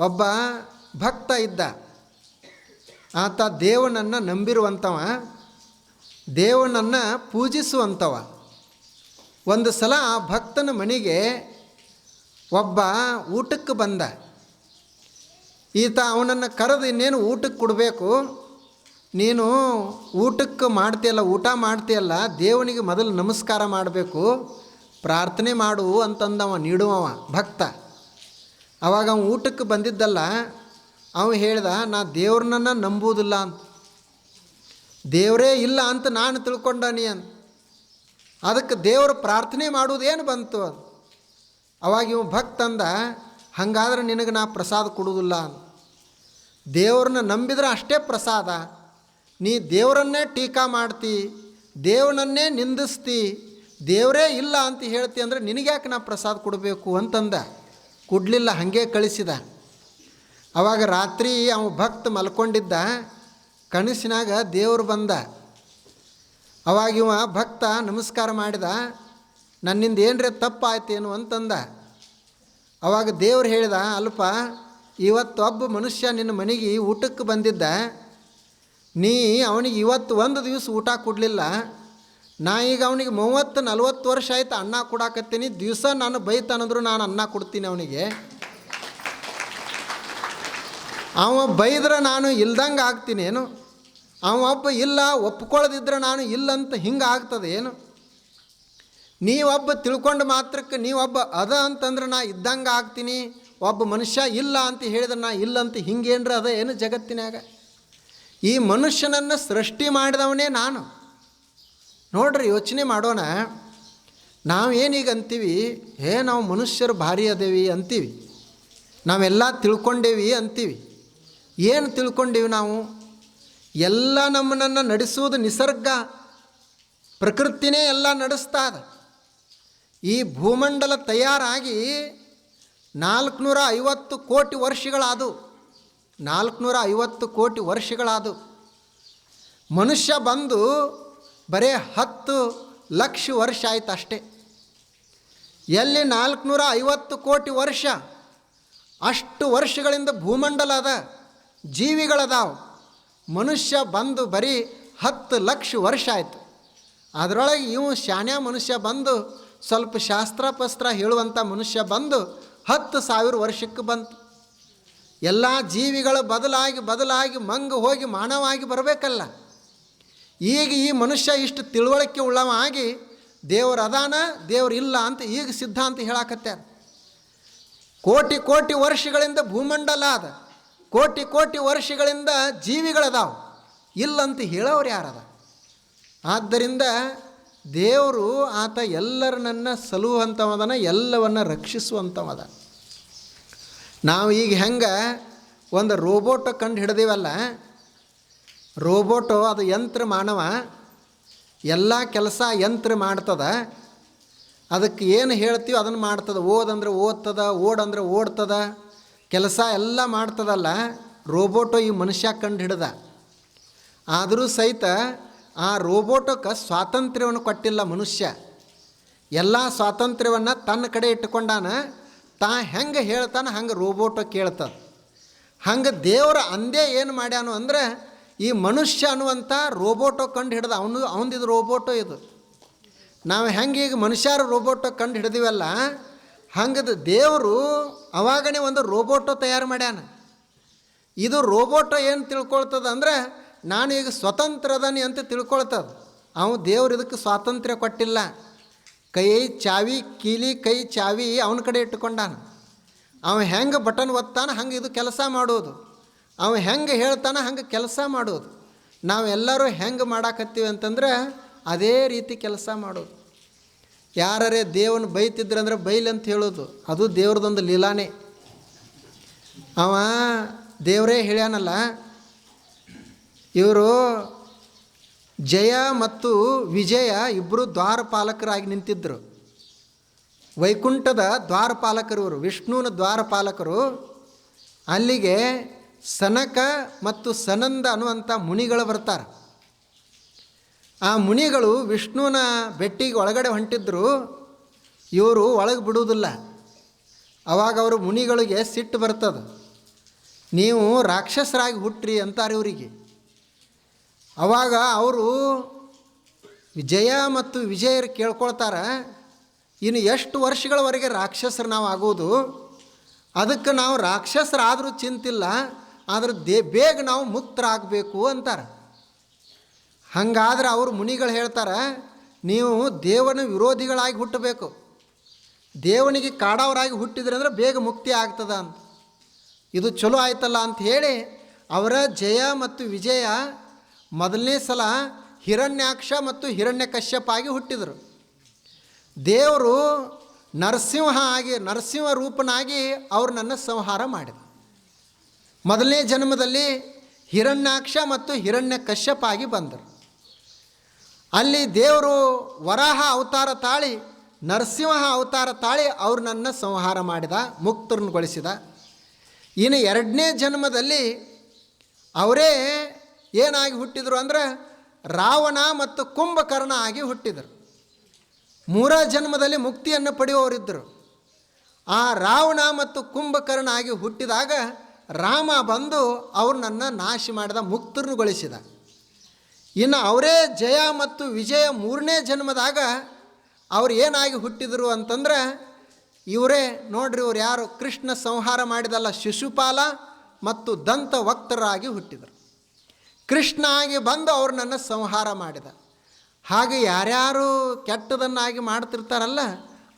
ಒಬ್ಬ ಭಕ್ತ ಇದ್ದ. ಆತ ದೇವನನ್ನು ನಂಬಿರುವಂಥವ ದೇವನನ್ನು ಪೂಜಿಸುವಂಥವ ಒಂದು ಸಲ ಆ ಭಕ್ತನ ಮನೆಗೆ ಒಬ್ಬ ಊಟಕ್ಕೆ ಬಂದ. ಈತ ಅವನನ್ನು ಕರೆದು, ಇನ್ನೇನು ಊಟಕ್ಕೆ ಕೊಡಬೇಕು? ನೀನು ಊಟಕ್ಕೆ ಮಾಡ್ತೀಯಲ್ಲ, ಊಟ ಮಾಡ್ತೀಯಲ್ಲ, ದೇವನಿಗೆ ಮೊದಲು ನಮಸ್ಕಾರ ಮಾಡಬೇಕು, ಪ್ರಾರ್ಥನೆ ಮಾಡು ಅಂತಂದವ, ನೀಡುವವ ಭಕ್ತ. ಅವಾಗ ಅವನು ಊಟಕ್ಕೆ ಬಂದಿದ್ದಲ್ಲ, ಅವ ಹೇಳ್ದ, ನಾ ದೇವ್ರನ್ನ ನಂಬುವುದಿಲ್ಲ ಅಂತ. ದೇವರೇ ಇಲ್ಲ ಅಂತ ನಾನು ತಿಳ್ಕೊಂಡನಿ ಅಂತ. ಅದಕ್ಕೆ ದೇವ್ರ ಪ್ರಾರ್ಥನೆ ಮಾಡುವುದೇನು ಬಂತು ಅದು. ಅವಾಗ ಇವ ಭಕ್ತ ಅಂದ ಹಂಗಾದ್ರೆ ನಿನಗೆ ನಾ ಪ್ರಸಾದ ಕೊಡುವುದಿಲ್ಲ ಅಂತ. ದೇವ್ರನ್ನ ನಂಬಿದ್ರೆ ಅಷ್ಟೇ ಪ್ರಸಾದ. ನೀ ದೇವರನ್ನೇ ಟೀಕಾ ಮಾಡ್ತಿ ದೇವನನ್ನೇ ನಿಂದಿಸ್ತಿ, ದೇವರೇ ಇಲ್ಲ ಅಂತ ಹೇಳ್ತಿ ಅಂದರೆ ನಿನಗ್ಯಾಕೆ ನಾ ಪ್ರಸಾದ ಕೊಡಬೇಕು? ಅಂತಂದ. ಕೊಡಲಿಲ್ಲ, ಹಾಗೆ ಕಳಿಸಿದ. ಅವಾಗ ರಾತ್ರಿ ಅವ ಭಕ್ತ ಮಲ್ಕೊಂಡಿದ್ದ. ಕನಸಿನಾಗ ದೇವರು ಬಂದ. ಅವಾಗ ಇವ ಭಕ್ತ ನಮಸ್ಕಾರ ಮಾಡಿದ. ನನ್ನಿಂದ ಏನರೇ ತಪ್ಪಾಯ್ತೇನು ಅಂತಂದ. ಅವಾಗ ದೇವ್ರು ಹೇಳಿದ, ಅಲ್ಪ, ಇವತ್ತು ಒಬ್ಬ ಮನುಷ್ಯ ನಿನ್ನ ಮನೆಗೆ ಊಟಕ್ಕೆ ಬಂದಿದ್ದ. ನೀ ಅವನಿಗೆ ಇವತ್ತು ಒಂದು ದಿವಸ ಊಟ ಕೊಡಲಿಲ್ಲ. ನಾ ಈಗ ಅವನಿಗೆ ಮೂವತ್ತು, ನಲ್ವತ್ತು ವರ್ಷ ಆಯ್ತು ಅನ್ನ ಕೊಡಾಕತ್ತೀನಿ. ದಿವಸ ನಾನು ಬೈತಾನಂದ್ರು ನಾನು ಅನ್ನ ಕೊಡ್ತೀನಿ ಅವನಿಗೆ. ಅವ ಬೈದ್ರೆ ನಾನು ಇಲ್ದಂಗೆ ಆಗ್ತೀನಿ ಏನು? ಅವ ಒಬ್ಬ ಇಲ್ಲ ಒಪ್ಕೊಳ್ಳದಿದ್ರೆ ನಾನು ಇಲ್ಲಂತ ಹಿಂಗೆ ಆಗ್ತದೆ ಏನು? ನೀವೊಬ್ಬ ತಿಳ್ಕೊಂಡು ಮಾತ್ರಕ್ಕೆ ನೀವೊಬ್ಬ ಅದ ಅಂತಂದ್ರೆ ನಾ ಇದ್ದಂಗೆ ಆಗ್ತೀನಿ. ಒಬ್ಬ ಮನುಷ್ಯ ಇಲ್ಲ ಅಂತ ಹೇಳಿದ್ರೆ ನಾ ಇಲ್ಲ ಅಂತ ಹಿಂಗೇನ್ರ ಅದ ಏನು ಜಗತ್ತಿನಾಗ ಈ ಮನುಷ್ಯನನ್ನು ಸೃಷ್ಟಿ ಮಾಡಿದವನೇ ನಾನು. ನೋಡ್ರಿ, ಯೋಚನೆ ಮಾಡೋಣ. ನಾವೇನೀಗ ಅಂತೀವಿ, ಹೇ, ನಾವು ಮನುಷ್ಯರು ಭಾರಿ ಅದೇವಿ ಅಂತೀವಿ. ನಾವೆಲ್ಲ ತಿಳ್ಕೊಂಡೇವಿ ಅಂತೀವಿ. ಏನು ತಿಳ್ಕೊಂಡೀವಿ ನಾವು? ಎಲ್ಲ ನಮ್ಮನ್ನು ನಡೆಸುವುದು ನಿಸರ್ಗ. ಪ್ರಕೃತಿನೇ ಎಲ್ಲ ನಡೆಸ್ತಾ ಅದ ಈ ಭೂಮಂಡಲ ತಯಾರಾಗಿ ನಾಲ್ಕುನೂರ ಐವತ್ತು ಕೋಟಿ ವರ್ಷಗಳಾದವು. ನಾಲ್ಕುನೂರ ಐವತ್ತು ಕೋಟಿ ವರ್ಷಗಳಾದವು. ಮನುಷ್ಯ ಬಂದು ಬರೇ ಹತ್ತು ಲಕ್ಷ ವರ್ಷ ಆಯ್ತು ಅಷ್ಟೇ. ಎಲ್ಲಿ ನಾಲ್ಕುನೂರ ಐವತ್ತು ಕೋಟಿ ವರ್ಷ ಅಷ್ಟು ವರ್ಷಗಳಿಂದ ಭೂಮಂಡಲ ಅದ, ಜೀವಿಗಳದಾವು. ಮನುಷ್ಯ ಬಂದು ಬರೀ ಹತ್ತು ಲಕ್ಷ ವರ್ಷ ಆಯಿತು. ಅದರೊಳಗೆ ಇವು ಶಾನ್ಯ ಮನುಷ್ಯ ಬಂದು ಸ್ವಲ್ಪ ಶಾಸ್ತ್ರಪಸ್ತ್ರ ಹೇಳುವಂಥ ಮನುಷ್ಯ ಬಂದು ಹತ್ತು ಸಾವಿರ ವರ್ಷಕ್ಕೆ ಬಂತು. ಎಲ್ಲ ಜೀವಿಗಳು ಬದಲಾಗಿ ಬದಲಾಗಿ ಮಂಗ ಹೋಗಿ ಮಾನವಾಗಿ ಬರಬೇಕಲ್ಲ. ಈಗ ಈ ಮನುಷ್ಯ ಇಷ್ಟು ತಿಳುವಳಿಕೆ ಉಳ್ಳವ ಆಗಿ ದೇವರು ಅದಾನ, ದೇವ್ರು ಇಲ್ಲ ಅಂತ ಈಗ ಸಿದ್ಧಾಂತ ಹೇಳಾಕತ್ಯಾರ ಕೋಟಿ ಕೋಟಿ ವರ್ಷಗಳಿಂದ ಭೂಮಂಡಲ ಅದ. ಕೋಟಿ ಕೋಟಿ ವರ್ಷಗಳಿಂದ ಜೀವಿಗಳದಾವು. ಇಲ್ಲಂತ ಹೇಳೋರು ಯಾರದ? ಆದ್ದರಿಂದ ದೇವರು ಆತ ಎಲ್ಲರನ್ನ ಸಲುವಂಥವದನ ಎಲ್ಲವನ್ನ ರಕ್ಷಿಸುವಂಥವದ ನಾವು ಈಗ ಹೆಂಗೆ ಒಂದು ರೋಬೋಟ್ ಕಂಡು ಹಿಡ್ದೇವಲ್ಲ ರೋಬೋಟು ಅದು ಯಂತ್ರ ಮಾನವ, ಎಲ್ಲ ಕೆಲಸ ಯಂತ್ರ ಮಾಡ್ತದ. ಅದಕ್ಕೆ ಏನು ಹೇಳ್ತೀವಿ ಅದನ್ನು ಮಾಡ್ತದೆ. ಓದಂದ್ರೆ ಓದ್ತದ, ಓಡಂದ್ರೆ ಓಡ್ತದ. ಕೆಲಸ ಎಲ್ಲ ಮಾಡ್ತದಲ್ಲ, ರೋಬೋಟೋ ಈ ಮನುಷ್ಯ ಕಂಡು ಹಿಡ್ದ. ಆದರೂ ಸಹಿತ ಆ ರೋಬೋಟಕ್ಕೆ ಸ್ವಾತಂತ್ರ್ಯವನ್ನು ಕೊಟ್ಟಿಲ್ಲ ಮನುಷ್ಯ. ಎಲ್ಲ ಸ್ವಾತಂತ್ರ್ಯವನ್ನು ತನ್ನ ಕಡೆ ಇಟ್ಟುಕೊಂಡಾನ, ತಾ ಹೆಂಗೆ ಹೇಳ್ತಾನೆ ಹಂಗೆ ರೋಬೋಟೋ ಕೇಳ್ತದೆ. ಹಂಗೆ ದೇವರ ಅಂದೇ ಏನು ಮಾಡ್ಯಾನು ಅಂದ್ರೆ ಈ ಮನುಷ್ಯ ಅನ್ನುವಂಥ ರೋಬೋಟೋ ಕಂಡು ಹಿಡ್ದ ಅವನು ಅವನದಿದು ರೋಬೋಟೋ ಇದು. ನಾವು ಹೆಂಗೆ ಈಗ ಮನುಷ್ಯರು ರೋಬೋಟೋ ಕಂಡು ಹಿಡ್ದಿವಲ್ಲ, ಹಂಗದು ದೇವರು ಅವಾಗನೇ ಒಂದು ರೋಬೋಟೋ ತಯಾರು ಮಾಡ್ಯಾನ. ಇದು ರೋಬೋಟೋ ಏನು ತಿಳ್ಕೊಳ್ತದ ಅಂದರೆ, ನಾನು ಈಗ ಸ್ವತಂತ್ರದನಿ ಅಂತ ತಿಳ್ಕೊಳ್ತದ. ಅವನು ದೇವ್ರು ಇದಕ್ಕೆ ಸ್ವಾತಂತ್ರ್ಯ ಕೊಟ್ಟಿಲ್ಲ. ಕೈ, ಚಾವಿ, ಕೀಲಿ, ಕೈ, ಚಾವಿ ಅವನ ಕಡೆ ಇಟ್ಟುಕೊಂಡಾನ. ಅವ ಹೆಂಗೆ ಬಟನ್ ಒತ್ತಾನ, ಹಂಗೆ ಇದು ಕೆಲಸ ಮಾಡೋದು. ಅವ ಹೆಂಗೆ ಹೇಳ್ತಾನೆ ಹಂಗೆ ಕೆಲಸ ಮಾಡೋದು. ನಾವೆಲ್ಲರೂ ಹೆಂಗೆ ಮಾಡಾಕತ್ತೀವಿ ಅಂತಂದ್ರೆ ಅದೇ ರೀತಿ ಕೆಲಸ ಮಾಡೋದು. ಯಾರೇ ದೇವನ ಬೈತಿದ್ರಂದ್ರೆ ಬೈಲಿ ಅಂತ ಹೇಳೋದು. ಅದು ದೇವ್ರದೊಂದು ಲೀಲಾನೇ. ಅವ ದೇವರೇ ಹೇಳ್ಯಾನಲ್ಲ, ಇವರು ಜಯ ಮತ್ತು ವಿಜಯ ಇಬ್ಬರು ದ್ವಾರಪಾಲಕರಾಗಿ ನಿಂತಿದ್ದರು ವೈಕುಂಠದ ದ್ವಾರಪಾಲಕರು ಇವರು ವಿಷ್ಣುವಿನ ದ್ವಾರಪಾಲಕರು ಅಲ್ಲಿಗೆ ಸನಕ ಮತ್ತು ಸನಂದ ಅನ್ನುವಂಥ ಮುನಿಗಳು ಬರ್ತಾರೆ. ಆ ಮುನಿಗಳು ವಿಷ್ಣುವಿನ ಬೆಟ್ಟಿಗೆ ಒಳಗಡೆ ಹೊಂಟಿದ್ರು, ಇವರು ಒಳಗೆ ಬಿಡುವುದಿಲ್ಲ. ಅವಾಗ ಅವರು ಮುನಿಗಳಿಗೆ ಸಿಟ್ಟು ಬರ್ತದೆ. ನೀವು ರಾಕ್ಷಸರಾಗಿ ಹುಟ್ಟ್ರಿ ಅಂತಾರೆ ಇವರಿಗೆ. ಅವಾಗ ಅವರು ವಿಜಯ ಮತ್ತು ವಿಜಯರು ಕೇಳ್ಕೊಳ್ತಾರೆ, ಇನ್ನು ಎಷ್ಟು ವರ್ಷಗಳವರೆಗೆ ರಾಕ್ಷಸರು ನಾವು ಆಗೋದು? ಅದಕ್ಕೆ ನಾವು ರಾಕ್ಷಸರಾದರೂ ಚಿಂತಿಲ್ಲ. ಆದ್ರೆ ದೇ ಬೇಗ ನಾವು ಮುಕ್ತರಾಗಬೇಕು ಅಂತಾರೆ. ಹಂಗಾದ್ರೆ ಅವರು ಮುನಿಗಳು ಹೇಳ್ತಾರೆ, ನೀವು ದೇವನ ವಿರೋಧಿಗಳಾಗಿ ಹುಟ್ಟಬೇಕು. ದೇವನಿಗೆ ಕಾಡವರಾಗಿ ಹುಟ್ಟಿದ್ರೆ ಅಂದರೆ ಬೇಗ ಮುಕ್ತಿ ಆಗ್ತದ ಅಂತ. ಇದು ಚಲೋ ಆಯ್ತಲ್ಲ ಅಂತ ಹೇಳಿ ಅವರ ಜಯ ಮತ್ತು ವಿಜಯ ಮೊದಲನೇ ಸಲ ಹಿರಣ್ಯಾಕ್ಷ ಮತ್ತು ಹಿರಣ್ಯಕಶ್ಯಪ ಆಗಿ ಹುಟ್ಟಿದರು. ದೇವರು ನರಸಿಂಹ ಆಗಿ ನರಸಿಂಹ ರೂಪನಾಗಿ ಅವ್ರು ನನ್ನ ಸಂಹಾರ ಮಾಡಿದ ಮೊದಲನೇ ಜನ್ಮದಲ್ಲಿ ಹಿರಣ್ಯಾಕ್ಷ ಮತ್ತು ಹಿರಣ್ಯ ಕಶ್ಯಪ ಆಗಿ ಬಂದರು. ಅಲ್ಲಿ ದೇವರು ವರಾಹ ಅವತಾರ ತಾಳಿ, ನರಸಿಂಹ ಅವತಾರ ತಾಳಿ ಅವ್ರು ನನ್ನ ಸಂಹಾರ ಮಾಡಿದ, ಮುಕ್ತರನ್ಗೊಳಿಸಿದ. ಇನ್ನು ಎರಡನೇ ಜನ್ಮದಲ್ಲಿ ಅವರೇ ಏನಾಗಿ ಹುಟ್ಟಿದರು ಅಂದ್ರೆ ರಾವಣ ಮತ್ತು ಕುಂಭಕರ್ಣ ಆಗಿ ಹುಟ್ಟಿದರು. ಮೂರ ಜನ್ಮದಲ್ಲಿ ಮುಕ್ತಿಯನ್ನು ಪಡೆಯುವವರಿದ್ದರು. ಆ ರಾವಣ ಮತ್ತು ಕುಂಭಕರ್ಣ ಆಗಿ ಹುಟ್ಟಿದಾಗ ರಾಮ ಬಂದು ಅವ್ರು ನನ್ನ ನಾಶ ಮಾಡಿದ ಮುಕ್ತರನ್ನುಗೊಳಿಸಿದ. ಇನ್ನು ಅವರೇ ಜಯ ಮತ್ತು ವಿಜಯ ಮೂರನೇ ಜನ್ಮದಾಗ ಅವ್ರು ಏನಾಗಿ ಹುಟ್ಟಿದರು ಅಂತಂದ್ರೆ, ಇವರೇ ನೋಡ್ರಿ ಇವ್ರು ಯಾರು ಕೃಷ್ಣ ಸಂಹಾರ ಮಾಡಿದಲ್ಲ ಶಿಶುಪಾಲ ಮತ್ತು ದಂತ ವಕ್ತರಾಗಿ ಹುಟ್ಟಿದರು. ಕೃಷ್ಣ ಆಗಿ ಬಂದು ಅವ್ರು ನನ್ನ ಸಂಹಾರ ಮಾಡಿದ. ಹಾಗೆ ಯಾರ್ಯಾರು ಕೆಟ್ಟದನ್ನಾಗಿ ಮಾಡ್ತಿರ್ತಾರಲ್ಲ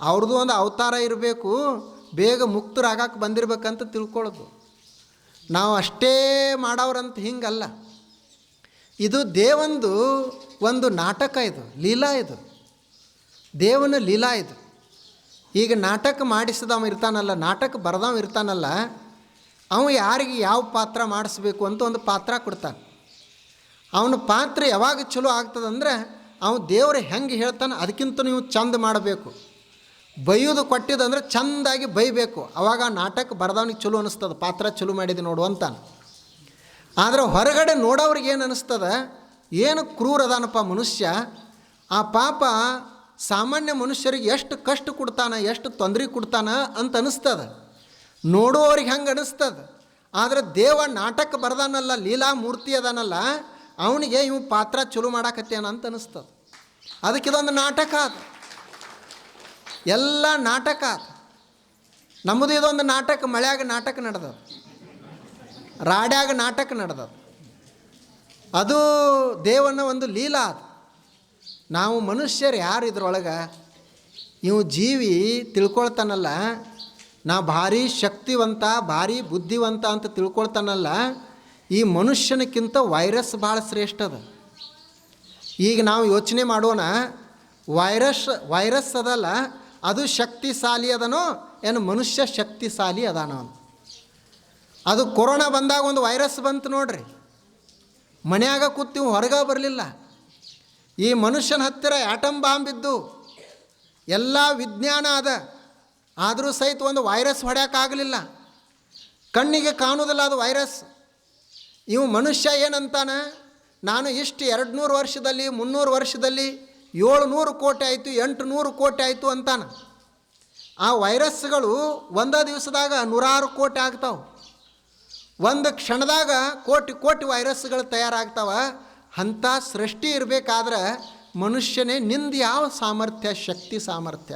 ಅವ್ರದ್ದು ಒಂದು ಅವತಾರ ಇರಬೇಕು, ಬೇಗ ಮುಕ್ತರಾಗಕ್ಕೆ ಬಂದಿರಬೇಕಂತ ತಿಳ್ಕೊಳ್ಳೋದು ನಾವು ಅಷ್ಟೇ ಮಾಡೋರಂತ ಹಿಂಗಲ್ಲ. ಇದು ದೇವಂದು ಒಂದು ನಾಟಕ ಇದು, ಲೀಲಾ ಇದು. ದೇವನ ಲೀಲಾ ಇದು. ಈಗ ನಾಟಕ ಮಾಡಿಸಿದವ ಇರ್ತಾನಲ್ಲ, ನಾಟಕ ಬರೆದವ ಇರ್ತಾನಲ್ಲ ಅವನು ಯಾರಿಗೆ ಯಾವ ಪಾತ್ರ ಮಾಡಿಸ್ಬೇಕು ಅಂತ ಒಂದು ಪಾತ್ರ ಕೊಡ್ತಾನೆ. ಅವನ ಪಾತ್ರ ಯಾವಾಗ ಚಲೋ ಆಗ್ತದಂದ್ರೆ ಅವನು ದೇವ್ರು ಹೆಂಗೆ ಹೇಳ್ತಾನೆ ಅದಕ್ಕಿಂತ ನೀವು ಚಂದ ಮಾಡಬೇಕು. ಬೈಯೋದು ಕೊಟ್ಟಿದಂದ್ರೆ ಚಂದಾಗಿ ಬೈಬೇಕು. ಅವಾಗ ನಾಟಕ ಬರೆದವನಿಗೆ ಚಲೋ ಅನಿಸ್ತದೆ, ಪಾತ್ರ ಚಲೋ ಮಾಡಿದೆ ನೋಡು ಅಂತಾನೆ. ಆದರೆ ಹೊರಗಡೆ ನೋಡೋರಿಗೆ ಏನು ಅನ್ನಿಸ್ತದೆ ಏನು ಕ್ರೂರ ಅದಾನಪ್ಪ ಮನುಷ್ಯ, ಆ ಪಾಪ ಸಾಮಾನ್ಯ ಮನುಷ್ಯರಿಗೆ ಎಷ್ಟು ಕಷ್ಟ ಕೊಡ್ತಾನೆ, ಎಷ್ಟು ತೊಂದರೆ ಕೊಡ್ತಾನೆ ಅಂತ ಅನ್ನಿಸ್ತದೆ ನೋಡುವವ್ರಿಗೆ ಹೆಂಗೆ ಅನಿಸ್ತದ. ಆದರೆ ದೇವ ನಾಟಕ ಬರ್ದಾನಲ್ಲ, ಲೀಲಾ ಮೂರ್ತಿ ಅದಾನಲ್ಲ, ಅವನಿಗೆ ಇವು ಪಾತ್ರ ಚಲೋ ಮಾಡಾಕತ್ತೇನ ಅಂತ ಅನ್ನಿಸ್ತದೆ ಅದಕ್ಕೆ ಇದೊಂದು ನಾಟಕ ಅದು. ಎಲ್ಲ ನಾಟಕ. ನಮ್ಮದು ಇದೊಂದು ನಾಟಕ, ಮಳೆಯಾಗ ನಾಟಕ ನಡೆದದ. ರಾಡ್ಯಾಗ ನಾಟಕ ನಡೆದದ. ಅದು ದೇವನ ಒಂದು ಲೀಲಾ ಅದು. ನಾವು ಮನುಷ್ಯರು ಯಾರು ಇದ್ರೊಳಗೆ? ಇವು ಜೀವಿ ತಿಳ್ಕೊಳ್ತಾನಲ್ಲ, ನಾ ಭಾರಿ ಶಕ್ತಿವಂತ, ಭಾರಿ ಬುದ್ಧಿವಂತ ಅಂತ ತಿಳ್ಕೊಳ್ತಾನಲ್ಲ, ಈ ಮನುಷ್ಯನಕ್ಕಿಂತ ವೈರಸ್ ಭಾಳ ಶ್ರೇಷ್ಠ ಅದ. ಈಗ ನಾವು ಯೋಚನೆ ಮಾಡೋಣ, ವೈರಸ್ ವೈರಸ್ ಅದಲ್ಲ ಅದು ಶಕ್ತಿಶಾಲಿ ಅದನೋ? ಏನು ಮನುಷ್ಯ ಶಕ್ತಿಶಾಲಿ ಅದಾನೋ ಅಂತ. ಅದು ಕೊರೋನಾ ಬಂದಾಗ ಒಂದು ವೈರಸ್ ಬಂತು ನೋಡ್ರಿ. ಮನೆಯಾಗ ಕೂತೀವಿ, ಹೊರಗೆ ಬರಲಿಲ್ಲ. ಈ ಮನುಷ್ಯನ ಹತ್ತಿರ ಆಟಮ್ ಬಾಂಬ್ ಇದ್ದು, ಎಲ್ಲ ವಿಜ್ಞಾನ ಅದ. ಆದರೂ ಸಹಿತ ಒಂದು ವೈರಸ್ ಹೊಡ್ಯೋಕ್ಕಾಗಲಿಲ್ಲ ಕಣ್ಣಿಗೆ ಕಾಣುವುದಿಲ್ಲ ಅದು ವೈರಸ್. ಇವು ಮನುಷ್ಯ ಏನಂತಾನೆ? ನಾನು ಇಷ್ಟು ಎರಡು ನೂರು ವರ್ಷದಲ್ಲಿ, ಮುನ್ನೂರು ವರ್ಷದಲ್ಲಿ ಏಳುನೂರು ಕೋಟಿ ಆಯಿತು ಎಂಟು ನೂರು ಕೋಟಿ ಆಯಿತು ಅಂತಾನೆ. ಆ ವೈರಸ್ಗಳು ಒಂದೇ ದಿವಸದಾಗ ನೂರಾರು ಕೋಟಿ ಆಗ್ತಾವೆ. ಒಂದು ಕ್ಷಣದಾಗ ಕೋಟಿ ಕೋಟಿ ವೈರಸ್ಗಳು ತಯಾರಾಗ್ತಾವ. ಅಂಥ ಸೃಷ್ಟಿ ಇರಬೇಕಾದ್ರೆ ಮನುಷ್ಯನೇ ನಿಂದ ಯಾವ ಸಾಮರ್ಥ್ಯ, ಶಕ್ತಿ ಸಾಮರ್ಥ್ಯ.